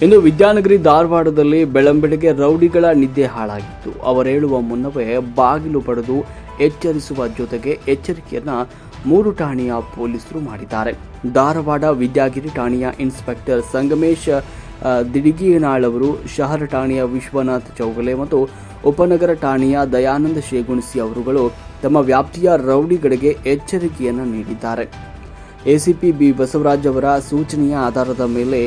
ಇನ್ನು ವಿದ್ಯಾನಗರಿ ಧಾರವಾಡದಲ್ಲಿ ಬೆಳಂಬೆಳಗ್ಗೆ ರೌಡಿಗಳ ನಿದ್ದೆ ಹಾಳಾಗಿತ್ತು. ಅವರೇಳುವ ಮುನ್ನವೇ ಬಾಗಿಲು ಪಡೆದು ಎಚ್ಚರಿಸುವ ಜೊತೆಗೆ ಎಚ್ಚರಿಕೆಯನ್ನ ಮೂರು ಠಾಣೆಯ ಪೊಲೀಸರು ಮಾಡಿದ್ದಾರೆ. ಧಾರವಾಡ ವಿದ್ಯಾಗಿರಿ ಠಾಣೆಯ ಇನ್ಸ್ಪೆಕ್ಟರ್ ಸಂಗಮೇಶ್ ಆ, ದಿಡಿಗಿನಾಳ್ ಅವರು ಶಹರ ಠಾಣೆಯ ವಿಶ್ವನಾಥ್ ಚೌಗಲೆ ಮತ್ತು ಉಪನಗರ ಠಾಣೆಯ ದಯಾನಂದ ಶೇಗುಣಸಿ ಅವರುಗಳು ತಮ್ಮ ವ್ಯಾಪ್ತಿಯ ರೌಡಿಗಳಿಗೆ ಎಚ್ಚರಿಕೆಯನ್ನು ನೀಡಿದ್ದಾರೆ. ಎಸಿಪಿ ಬಿ ಬಸವರಾಜ್ ಅವರ ಸೂಚನೆಯ ಆಧಾರದ ಮೇಲೆ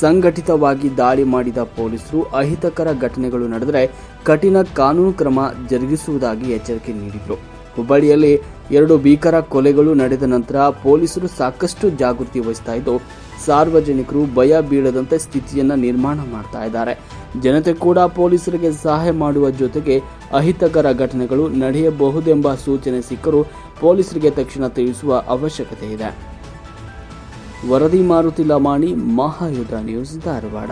ಸಂಘಟಿತವಾಗಿ ದಾಳಿ ಮಾಡಿದ ಪೊಲೀಸರು ಅಹಿತಕರ ಘಟನೆಗಳು ನಡೆದರೆ ಕಠಿಣ ಕಾನೂನು ಕ್ರಮ ಜರುಗಿಸುವುದಾಗಿ ಎಚ್ಚರಿಕೆ ನೀಡಿದರು. ಹುಬ್ಬಳ್ಳಿಯಲ್ಲಿ ಎರಡು ಭೀಕರ ಕೊಲೆಗಳು ನಡೆದ ನಂತರ ಪೊಲೀಸರು ಸಾಕಷ್ಟು ಜಾಗೃತಿ ವಹಿಸ್ತಾ ಇದ್ದು, ಸಾರ್ವಜನಿಕರು ಭಯ ಬೀಳದಂತೆ ಸ್ಥಿತಿಯನ್ನ ನಿರ್ಮಾಣ ಮಾಡ್ತಾ ಇದ್ದಾರೆ. ಜನತೆ ಕೂಡ ಪೊಲೀಸರಿಗೆ ಸಹಾಯ ಮಾಡುವ ಜೊತೆಗೆ ಅಹಿತಕರ ಘಟನೆಗಳು ನಡೆಯಬಹುದೆಂಬ ಸೂಚನೆ ಸಿಕ್ಕರೂ ಪೊಲೀಸರಿಗೆ ತಕ್ಷಣ ತಿಳಿಸುವ ಅವಶ್ಯಕತೆ ಇದೆ. ವರದಿ ಮಾರುತಿ ಲಮಾಣಿ ಮಹಾಯುಧ ನ್ಯೂಸ್ ಧಾರವಾಡ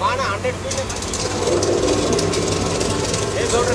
ಬಾಣ ಹಂಡ್ರೆಡ್ ಫೀಟ್ ಏ ಗೌಡ್ರ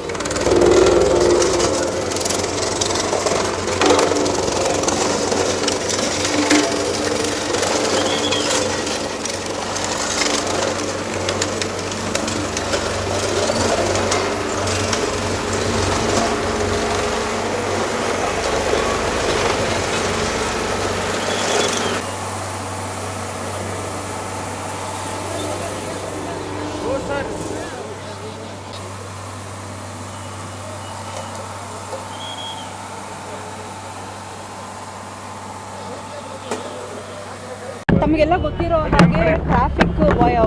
ತೇಜ್ ತಮಗೆಲ್ಲ ಗೊತ್ತಿರೋ ಹಾಗೆ traffic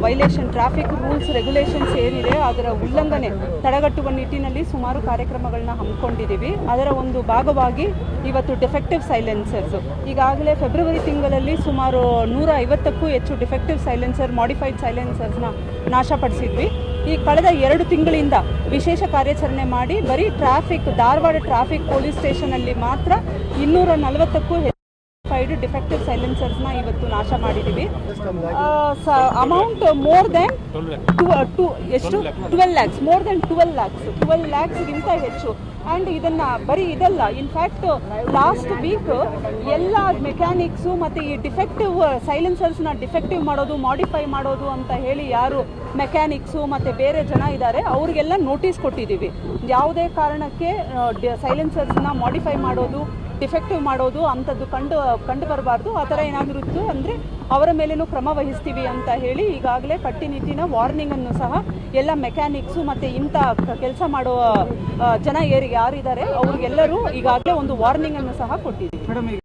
violation traffic rules regulations ಏನಿದೆ ಅದರ ಉಲ್ಲಂಘನೆ, ತಡೆಗಟ್ಟುವ ನಿಟ್ಟಿನಲ್ಲಿ ಸುಮಾರು ಕಾರ್ಯಕ್ರಮಗಳನ್ನ ಹಮ್ಮಿಕೊಂಡಿದ್ದೀವಿ. ಅದರ ಒಂದು ಭಾಗವಾಗಿ ಇವತ್ತು ಡಿಫೆಕ್ಟಿವ್ ಸೈಲೆನ್ಸರ್ಸ್ ಈಗಾಗಲೇ ಫೆಬ್ರವರಿ ತಿಂಗಳಲ್ಲಿ ಸುಮಾರು ನೂರ ಐವತ್ತಕ್ಕೂ ಹೆಚ್ಚು ಡಿಫೆಕ್ಟಿವ್ ಸೈಲೆನ್ಸರ್ ಮಾಡಿಫೈಡ್ ಸೈಲೆನ್ಸರ್ಸ್ನ ನಾಶಪಡಿಸಿದ್ವಿ. ಈ ಕಳೆದ ಎರಡು ತಿಂಗಳಿಂದ ವಿಶೇಷ ಕಾರ್ಯಾಚರಣೆ ಮಾಡಿ ಬರೀ ಟ್ರಾಫಿಕ್ ಧಾರವಾಡ ಟ್ರಾಫಿಕ್ ಪೊಲೀಸ್ ಸ್ಟೇಷನಲ್ಲಿ ಮಾತ್ರ ಇನ್ನೂರ ನಲವತ್ತಕ್ಕೂ ಹೆಚ್ಚು ಫೈಡ್ ಡಿಫೆಕ್ಟಿವ್ ಸೈಲೆನ್ಸರ್ಸ್ನ ಇವತ್ತು ನಾಶ ಮಾಡಿದ್ದೀವಿ ಅಮೌಂಟ್ ಮೋರ್ ದೆನ್ ಟು ಎಷ್ಟು? Twelve lakhs more than twelve lakhs twelve ಲ್ಯಾಕ್ಸ್ಗಿಂತ ಹೆಚ್ಚು. ಆ್ಯಂಡ್ ಇದನ್ನ ಬರೀ ಇದಲ್ಲ ಇನ್ಫ್ಯಾಕ್ಟ್ ಲಾಸ್ಟ್ ವೀಕ್ ಎಲ್ಲ ಮೆಕ್ಯಾನಿಕ್ಸು ಮತ್ತು ಈ ಡಿಫೆಕ್ಟಿವ್ ಸೈಲೆನ್ಸರ್ಸ್ನ ಡಿಫೆಕ್ಟಿವ್ ಮಾಡೋದು ಮಾಡಿಫೈ ಮಾಡೋದು ಅಂತ ಹೇಳಿ ಯಾರು ಮೆಕ್ಯಾನಿಕ್ಸು ಮತ್ತು ಬೇರೆ ಜನ ಇದ್ದಾರೆ, ಅವ್ರಿಗೆಲ್ಲ ನೋಟಿಸ್ ಕೊಟ್ಟಿದ್ದೀವಿ ಯಾವುದೇ ಕಾರಣಕ್ಕೆ ಸೈಲೆನ್ಸರ್ಸ್ನ ಮಾಡಿಫೈ ಮಾಡೋದು ಡಿಫೆಕ್ಟಿವ್ ಮಾಡೋದು ಅಂಥದ್ದು ಕಂಡು ಕಂಡು ಬರಬಾರ್ದು ಆ ಥರ ಏನಾದರೂ ಇತ್ತು ಅಂದರೆ ಅವರ ಮೇಲೇನೂ ಕ್ರಮ ವಹಿಸ್ತೀವಿ ಅಂತ ಹೇಳಿ ಈಗಾಗಲೇ ಕಟ್ಟಿನಿಟ್ಟಿನ ವಾರ್ನಿಂಗ್ ಅನ್ನು ಸಹ ಎಲ್ಲ ಮೆಕ್ಯಾನಿಕ್ಸು ಮತ್ತು ಇಂಥ ಕೆಲಸ ಮಾಡುವ ಜನ ಯಾರು ಯಾರಿದ್ದಾರೆ, ಅವ್ರಿಗೆಲ್ಲರೂ ಈಗಾಗಲೇ ಒಂದು ವಾರ್ನಿಂಗ್ ಅನ್ನು ಸಹ ಕೊಟ್ಟಿದ್ದೀವಿ.